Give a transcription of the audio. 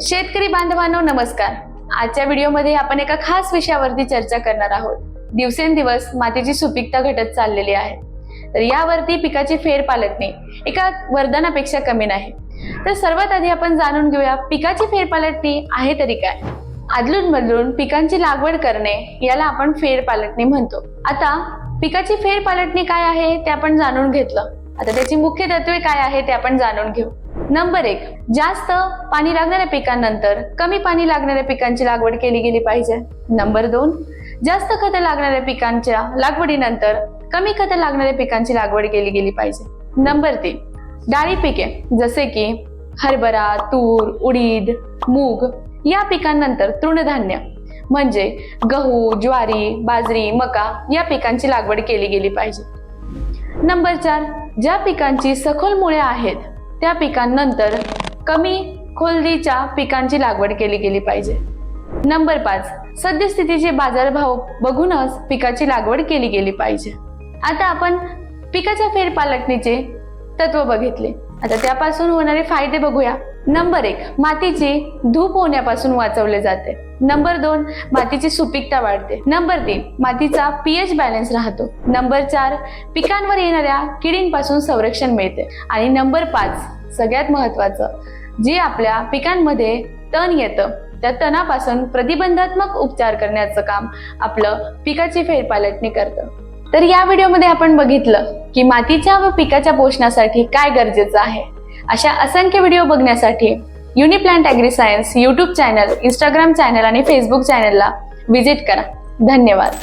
शेतकरी बांधवांनो नमस्कार. आजच्या व्हिडिओमध्ये आपण एका खास विषयावरती चर्चा करणार आहोत. दिवसेंदिवस मातीची सुपीकता घटत चाललेली आहे. तर यावरती पिकाची फेर पालटणे एका वरदानापेक्षा कमी नाही. तर सर्वात आधी आपण जाणून घेऊया पिकाची फेरपालटणी आहे तरी काय? आदलून बदलून पिकांची लागवड करणे याला आपण फेर पालटणी म्हणतो. आता पिकाची फेर पालटणी काय आहे ते आपण जाणून घेतलं. आता त्याची मुख्य तत्वे काय आहे ते आपण जाणून घेऊ. नंबर एक जास्त पाणी लागणाऱ्या पिकांनंतर कमी पाणी लागणाऱ्या पिकांची लागवड केली गेली पाहिजे. नंबर दोन जास्त खत लागणाऱ्या पिकांच्या लागवडीनंतर कमी खत लागणाऱ्या पिकांची लागवड केली गेली पाहिजे. नंबर तीन डाळी पिके जसे की हरभरा तूर उडीद मूग या पिकांनंतर तृणधान्य म्हणजे गहू ज्वारी बाजरी मका या पिकांची लागवड केली गेली पाहिजे. नंबर चार ज्या पिकांची सखोल मुळे आहेत त्या पिकांनंतर कमी खोलदीच्या पिकांची लागवड केली गेली पाहिजे. नंबर पाच सद्यस्थितीचे बाजारभाव बघूनच पिकाची लागवड केली गेली पाहिजे. आता आपण पिकाच्या फेरपालटणीचे तत्व बघितले. आता त्यापासून होणारे फायदे बघूया. नंबर एक मातीची धूप होण्यापासून वाचवले जाते. नंबर दोन मातीची सुपीकता वाढते. नंबर तीन मातीचा पीएच बॅलन्स राहतो. नंबर चार पिकांवर येणाऱ्या किडींपासून संरक्षण मिळते. आणि नंबर पाच सगळ्यात महत्वाचं जे आपल्या पिकांमध्ये तण येतं त्या तणापासून प्रतिबंधात्मक उपचार करण्याचं काम आपलं पिकाची फेरपालटणी करतं. तर या व्हिडिओमध्ये आपण बघितलं की मातीच्या व पिकाच्या पोषणासाठी काय गरजेचं आहे. अशा असंख्य व्हिडिओ बघण्यासाठी Uniplant agri science YouTube channel Instagram channel आणि फेसबुक चॅनलला व्हिजिट करा. धन्यवाद.